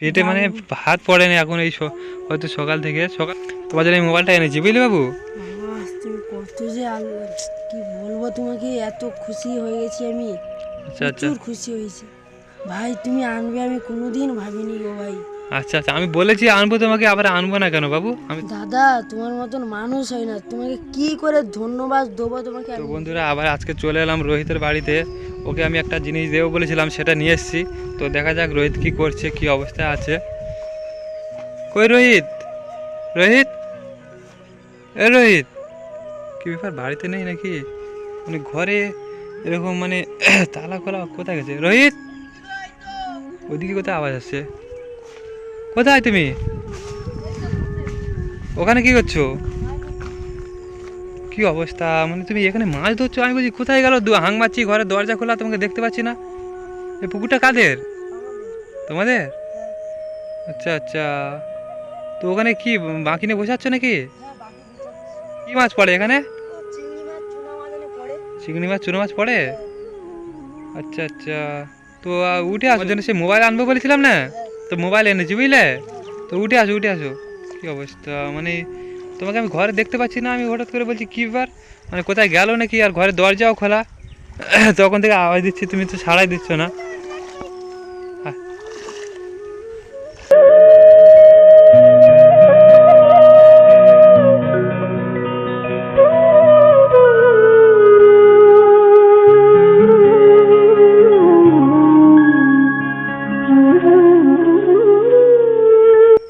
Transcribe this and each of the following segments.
পেটে মানে ভাত পড়েনি এখন এই হয়তো সকাল থেকে। সকাল তোমার জন্য এই মোবাইলটা এনেছি বুঝলি বাবু? কত যে কি বলব তোমাকে এত খুশি হয়ে গেছি আমি। আচ্ছা আচ্ছা। খুশি হয়েছি। ভাই তুমি আনবে আমি কোনোদিন ভাবিনি গো ভাই। আচ্ছা আচ্ছা আমি বলেছি আনব তোমাকে আবার আনব না কেন বাবু? আমি দাদা তোমার মতন মানুষ হয় না। তোমাকে কি করে ধন্যবাদ দেবো তোমাকে তো বন্ধুরা আবার আজকে চলে এলাম রোহিতের বাড়িতে। ওকে আমি একটা জিনিস দেবো বলেছিলাম, সেটা নিয়ে এসেছি। তো দেখা যাক রোহিত কি করছে, কি অবস্থায় আছে। কই রোহিত? রোহিত? এ রোহিত? কি ব্যাপার, বাড়িতে নেই নাকি? মানে ঘরে এরকম মানে তালা খোলা কোথায় গেছে? রোহিত? ওদিকে কোথায় আওয়াজ আসছে? কোথায় তুমি? ওখানে কি করছ? কি অবস্থা? মানে তুমি এখানে মাছ ধরছো? আমি বলছি, কোথায় গেল হাং মারছি, ঘরে দরজা খোলা, তোমাকে দেখতে পাচ্ছি না। এই পুকুরটা কাদের? তোমাদের? আচ্ছা আচ্ছা। তো ওখানে কি, বাঁকি নিয়ে বসে আছো নাকি? কি মাছ পড়ে এখানে? চিংড়ি মাছ, চুনো মাছ পড়ে? আচ্ছা আচ্ছা। তো উঠে আসো জন্য সে মোবাইল আনব বলেছিলাম না? তো মোবাইল এনেছি বুঝলে? তো উঠে আসো উঠে আসো। কি অবস্থা? মানে তোমাকে আমি ঘরে দেখতে পাচ্ছি না, আমি হঠাৎ করে বলছি, কি ব্যাপার? মানে কোথায় গেল নাকি? আর ঘরের দরজাও খোলা। তখন থেকে আওয়াজ দিচ্ছি, তুমি তো সাড়াই দিচ্ছ না।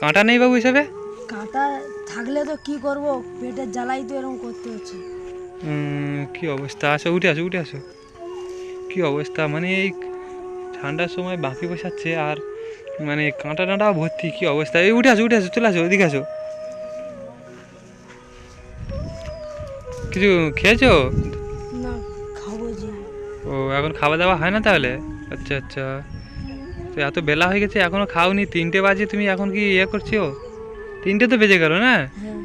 কাঁটা নেই বাবু হিসাবে থাকলে তো কি করব? পেটের জ্বালাই তো এরকম করতে হচ্ছে। কি অবস্থা? আসো উঠে আসো উঠে আসো। কি অবস্থা? মানে এই ঠান্ডার সময় বাকি বসাচ্ছে আর মানে কাঁটা টাঁটা ভর্তি কি অবস্থা? এই উঠে আসো উঠে আসো চলে আসো ওদিকে আসো। কিছু খেয়েছো? না খাব যে। ও এখন খাওয়া দাওয়া হয় না তাহলে? আচ্ছা আচ্ছা। তো এত বেলা হয়ে গেছে এখনও খাওনি। তিনটে বাজে তুমি এখন কি ইয়ে করছ তিনটে তো বেজে গেল না? হ্যাঁ।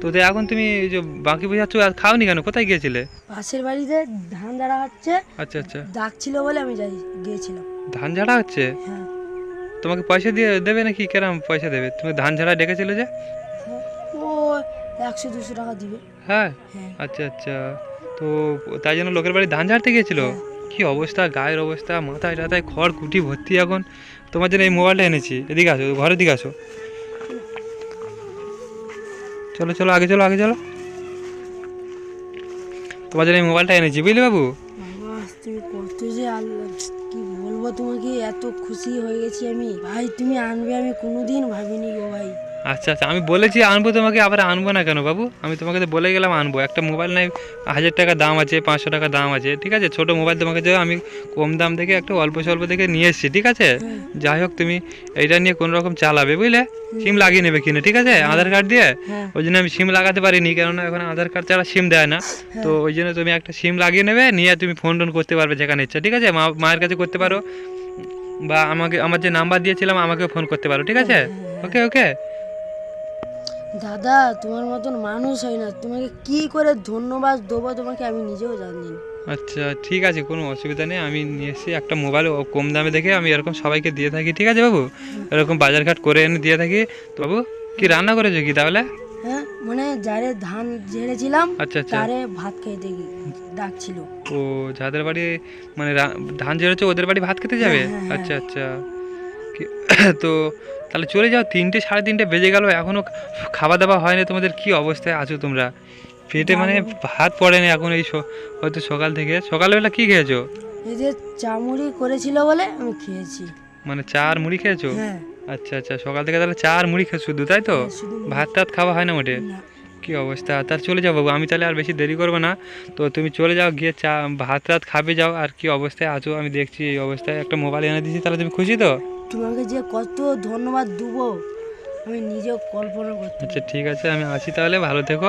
তো এখন তুমি যে বাকি বোঝাচ্ছ আর খাওনি কেন? কোথায় গিয়েছিলে? পাশের বাড়িতে ধান দাঁড়া হচ্ছে। আচ্ছা আচ্ছা। ডাকছিল বলে আমি যাই গিয়েছিলাম। ধান ঝাড়া হচ্ছে? হ্যাঁ। তোমাকে পয়সা দিয়ে দেবে নাকি? কেরাম পয়সা দেবে? তুমি ধান ঝাড়া ডেকেছিলে যে। ও একশো দুশো টাকা দিবে। হ্যাঁ? হ্যাঁ। আচ্ছা আচ্ছা। তো তাই জন্য লোকের বাড়ি ধান ঝাড়তে গিয়েছিল। কি অবস্থা? গায়ের অবস্থা মাথায় টাথায় খড় কুটি ভর্তি এখন। তোমার জন্য এই মোবাইলটা এনেছি। এদিকে আসো ঘরের দিকে আসো। চলো চলো, আগে চলো আগে চলো। তোমার জন্য মোবাইলটা এনেছি, বুঝলি বাবু? তুমি কত যে কি বলব তোমাকে, এত খুশি হয়ে গেছি আমি। ভাই, তুমি আনবে আমি কোনোদিন ভাবিনি গো ভাই। আচ্ছা আচ্ছা আমি বলেছি আনব তোমাকে আবার আনব না কেন বাবু? আমি তোমাকে তো বলে গেলাম আনব। একটা মোবাইল নাই হাজার টাকা দাম আছে পাঁচশো টাকা দাম আছে ঠিক আছে? ছোটো মোবাইল তোমাকে যে আমি কম দাম থেকে একটু অল্প স্বল্প থেকে নিয়ে এসেছি ঠিক আছে? যাই হোক তুমি এইটা নিয়ে কোনো রকম চালাবে বুঝলে? সিম লাগিয়ে নেবে কিনে ঠিক আছে? আধার কার্ড দিয়ে? হ্যাঁ। ওই জন্য আমি সিম লাগাতে পারিনি কেননা এখন আধার কার্ড ছাড়া সিম দেয় না। তো ওই জন্য তুমি একটা সিম লাগিয়ে নেবে নিয়ে তুমি ফোন টোন করতে পারবে যেখানে ইচ্ছা ঠিক আছে? মা মায়ের কাছে করতে পারো। বা আমাকে আমার যে নাম্বার দিয়েছিলাম আমাকে ফোন করতে পারো ঠিক আছে? ওকে ওকে দাদা তোমার মতন মানুষ হয় না। তোমাকে কি করে ধন্যবাদ দেবো তোমাকে আমি নিজেও জানি না। আচ্ছা ঠিক আছে কোনো অসুবিধা নেই। আমি নিয়ে এসেছি একটা মোবাইল কম দামে দেখে আমি এরকম সবাইকে দিয়ে থাকি। ঠিক আছে বাবু? এরকম বাজার ঘাট করে এনে দিয়ে থাকি। তো বাবু কি রান্না করেছ কি তাহলে? হ্যাঁ মানে যারে ধান ঝেড়েছিলাম আচ্ছা আচ্ছা। তারে ভাত খেতে ডাকছিল। ও যাদের বাড়ি মানে ধান জেরেছো ওদের বাড়ি ভাত খেতে যাবে? হ্যাঁ, হ্যাঁ, আচ্ছা আচ্ছা। কি- তো তাহলে চলে যাও তিনটে সাড়ে তিনটে বেজে গেল এখনও খাওয়া দাওয়া হয়নি তোমাদের কি অবস্থায় আছো তোমরা? পেটে মানে ভাত পড়েনি এখন এই হয়তো সকাল থেকে। সকালবেলা কি খেয়েছো? এই যে চামুড়ি করেছিল বলে আমি খেয়েছি। মানে চা আর মুড়ি খেয়েছো? হ্যাঁ। আচ্ছা আচ্ছা সকাল থেকে তাহলে চা আর মুড়ি খেয়ে শুধু তাই তো? হ্যাঁ, ভাত টাত খাওয়া হয় না মোটে। কি অবস্থা? তার চলে যাও বাবু আমি তাহলে আর বেশি দেরি করব না। তো তুমি চলে যাও গিয়ে চা ভাত টাত খাবে যাও আর কি অবস্থায় আছো আমি দেখছি এই অবস্থায় একটা মোবাইল এনে দিয়েছি তাহলে তুমি খুশি তো? তোমাকে যে কত ধন্যবাদ দেবো আমি নিজেও কল্পনা করতে আচ্ছা ঠিক আছে আমি আসি তাহলে ভালো থেকো।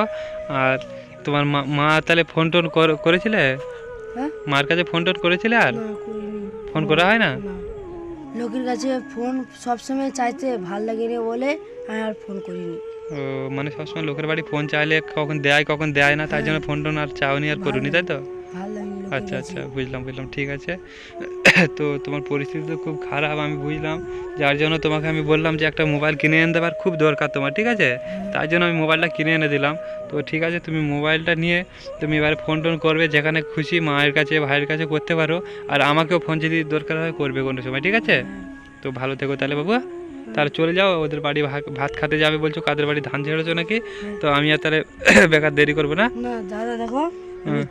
আর তোমার মা মা তাহলে ফোন টোন কর- করেছিলে? হ্যাঁ? মার কাছে ফোন টোন করেছিলে আর? ফোন করা হয় না? লোকের কাছে ফোন সবসময় চাইতে ভালো লাগে রে বলে আমি আর ফোন করিনি। ও মানে সবসময় লোকের বাড়ি ফোন চাইলে কখন দেয় কখন দেয় না তাই জন্য ফোন টোন আর চাওনি আর করুনি তাই তো? আচ্ছা আচ্ছা বুঝলাম বুঝলাম ঠিক আছে। তো তোমার পরিস্থিতি তো খুব খারাপ, আমি বুঝলাম। যার জন্য তোমাকে আমি বললাম যে একটা মোবাইল কিনে এনে দেবার খুব দরকার তোমার, ঠিক আছে? তাই জন্য আমি মোবাইলটা কিনে এনে দিলাম। তো ঠিক আছে, তুমি মোবাইলটা নিয়ে তুমি এবারে ফোন টোন করবে, যেখানে খুশি মায়ের কাছে, ভাইয়ের কাছে করতে পারো। আর আমাকেও ফোন যদি দরকার হয় করবে কোনো সময়, ঠিক আছে? তো ভালো থেকো তাহলে বাবু তাহলে চলে যাও, ওদের বাড়ি ভাত খেতে যাবে বলছো, কাদের বাড়ি ধান ছেড়েছো নাকি? তো আমি আর তাহলে বেকার দেরি করব না, দাদা দেখো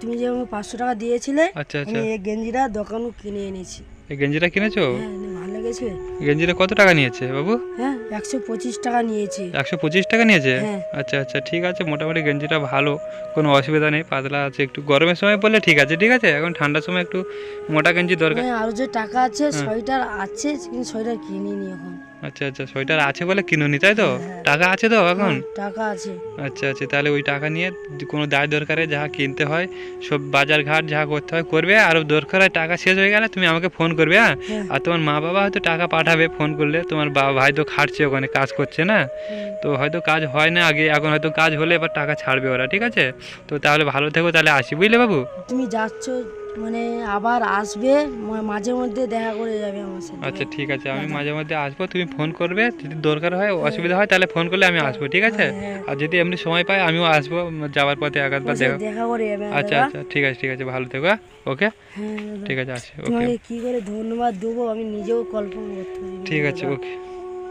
তুমি যে আমাকে পাঁচশো টাকা দিয়েছিলে আচ্ছা আচ্ছা। আমি এই গেঞ্জিটা দোকানও কিনে এনেছি। এই গেঞ্জিটা কিনেছো? হ্যাঁ ভালো লেগেছে। গেঞ্জিটা কত টাকা নিয়েছে বাবু? হ্যাঁ একশো পঁচিশ টাকা নিয়েছি। একশো পঁচিশ টাকা নিয়েছে? হ্যাঁ। আচ্ছা আচ্ছা ঠিক আছে মোটামুটি গেঞ্জিটা ভালো কোনো অসুবিধা নেই পাতলা আছে একটু গরমের সময় পরলে ঠিক আছে ঠিক আছে? এখন ঠান্ডার সময় একটু মোটা গেঞ্জি দরকার। হ্যাঁ আরও যে টাকা আছে সোয়েটার আছে কিন্তু সোয়েটার কিনিনি এখন। আচ্ছা আচ্ছা সোয়েটার আছে বলে কিনুনি তাই তো? হ্যাঁ। টাকা আছে তো এখন? টাকা আছে। আচ্ছা আচ্ছা তাহলে ওই টাকা নিয়ে কোনো দায় দরকারে যা কিনতে হয় সব বাজার ঘাট যা করতে হয় করবে আর দরকার হয় টাকা শেষ হয়ে গেলে তুমি আমাকে ফোন করবে হ্যাঁ? হ্যাঁ। আর তোমার মা বাবা হয়তো টাকা পাঠাবে ফোন করলে তোমার বাবা ভাই তো খাটছে ওখানে কাজ করছে না? তো হয়তো কাজ হয় না আগে এখন হয়তো কাজ হলে এবার টাকা ছাড়বে ওরা ঠিক আছে? তো তাহলে ভালো থেকো তাহলে আসি বুঝলে বাবু? তুমি যাচ্ছ মানে আবার আসবে মাঝে মধ্যে দেখা করে যাবে আমার সাথে। আচ্ছা ঠিক আছে। আমি মাঝে মধ্যে আসব তুমি ফোন করবে যদি দরকার হয় অসুবিধা হয় তাহলে ফোন করলে আমি আসব ঠিক আছে? হ্যাঁ। আর যদি এমনি সময় পাই আমিও আসব যাওয়ার পথে আধবার আমার সাথে দেখা। দেখা করে যাবে আচ্ছা আচ্ছা ঠিক আছে ঠিক আছে ভালো থেকো হ্যাঁ? ওকে? হ্যাঁ ঠিক আছে আসি ওকে। কি করে ধন্যবাদ দেবো আমি নিজেও কল্পনা করতে ঠিক আছে ওকে।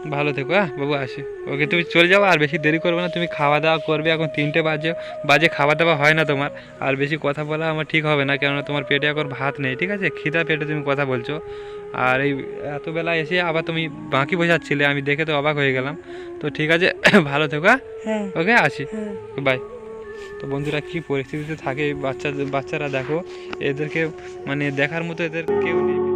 ভালো থেকো হ্যাঁ বাবু আসি। ওকে তুমি চলে যাও আর বেশি দেরি করবে না তুমি খাওয়া দাওয়া করবে। এখন তিনটে বাজে বাজে খাওয়া দাওয়া হয় না তোমার। আর বেশি কথা বলা আমার ঠিক হবে না কেননা তোমার পেটে এখন ভাত নেই ঠিক আছে? খিদা পেটে তুমি কথা বলছো। আর এই এত বেলা এসে আবার তুমি বাকি বোঝাচ্ছিলে আমি দেখে তো অবাক হয়ে গেলাম। তো ঠিক আছে ভালো থেকো হ্যাঁ হ্যাঁ। ওকে আসি। হ্যাঁ। বাই তো বন্ধুরা কি পরিস্থিতিতে থাকে বাচ্চা বাচ্চারা দেখো এদেরকে মানে দেখার মতো এদের কেউ নেই।